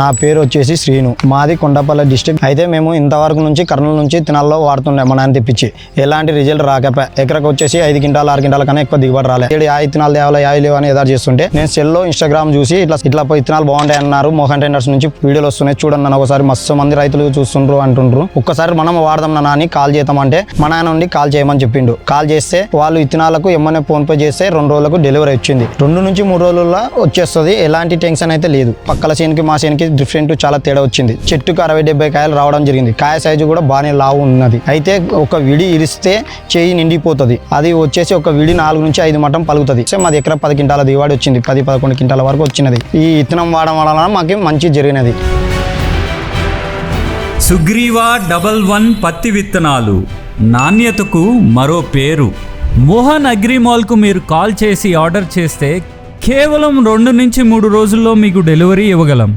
నా పేరు వచ్చేసి శ్రీను. మాది కొండపల్లి డిస్టిక్ అయితే మేము ఇంతవరకు నుంచి కర్నూలు నుంచి తినాల్లో వాడుతుండే మా నాన్న తెప్పించి. ఎలాంటి రిజల్ట్ రాకపోయా ఎక్కడికి వచ్చేసి ఐదు క్వింటాలు ఆరు క్వింటాల కన్నా ఎక్కువ దిగుబడి రాలేదు ఇక్కడ యా ఇత్తనాలు తేవాలి యా లేవు అని ఎదురు చేస్తుంటే నేను సెల్లో ఇన్స్టాగ్రామ్ చూసి ఇట్లా ఇట్లా ఇత్తనాలు బాగుంటాయి అన్నారు. మోహన్ టెండర్స్ నుంచి వీడియోలు వస్తున్నాయి. చూడండి నన్ను ఒకసారి మస్తు మంది రైతులు చూస్తుండ్రు అంటుండ్రు. ఒక్కసారి మనం వాడదాం నాన్న అని కాల్ చేద్దామంటే మా నాన్న నుండి కాల్ చేయమని చెప్పిండు. కాల్ చేస్తే వాళ్ళు ఇత్తనాలకు ఎమ్మనే ఫోన్ పే చేస్తే రెండు రోజులకు డెలివరీ వచ్చింది. రెండు నుంచి మూడు రోజుల్లో వచ్చేస్తుంది. ఎలాంటి టెన్షన్ అయితే లేదు. పక్కల చేనుకి మా చేనుకి డిఫరెంట్ చాలా తేడా వచ్చింది. చెట్టుకు అరవై డెబ్బై కాయలు రావడం జరిగింది. కాయ సైజు కూడా బాగానే లావు ఉన్నది. అయితే ఒక విడి ఇరిస్తే చేయి నిండిపోతుంది. అది వచ్చేసి ఒక విడి నాలుగు నుంచి ఐదు మటం పలుకుతుంది. సో మాది ఎకరా పది క్వింటాల దిగుబడి వచ్చింది. పది పదకొండు క్వింటాల వరకు వచ్చినది. ఈ ఇత్తనం వాడడం వలన మాకు మంచి జరిగినది. సుగ్రీవా డబల్ వన్ పత్తి విత్తనాలు. నాణ్యతకు మరో పేరు. మోహన్ అగ్రిమాల్కు మీరు కాల్ చేసి ఆర్డర్ చేస్తే కేవలం రెండు నుంచి మూడు రోజుల్లో మీకు డెలివరీ ఇవ్వగలం.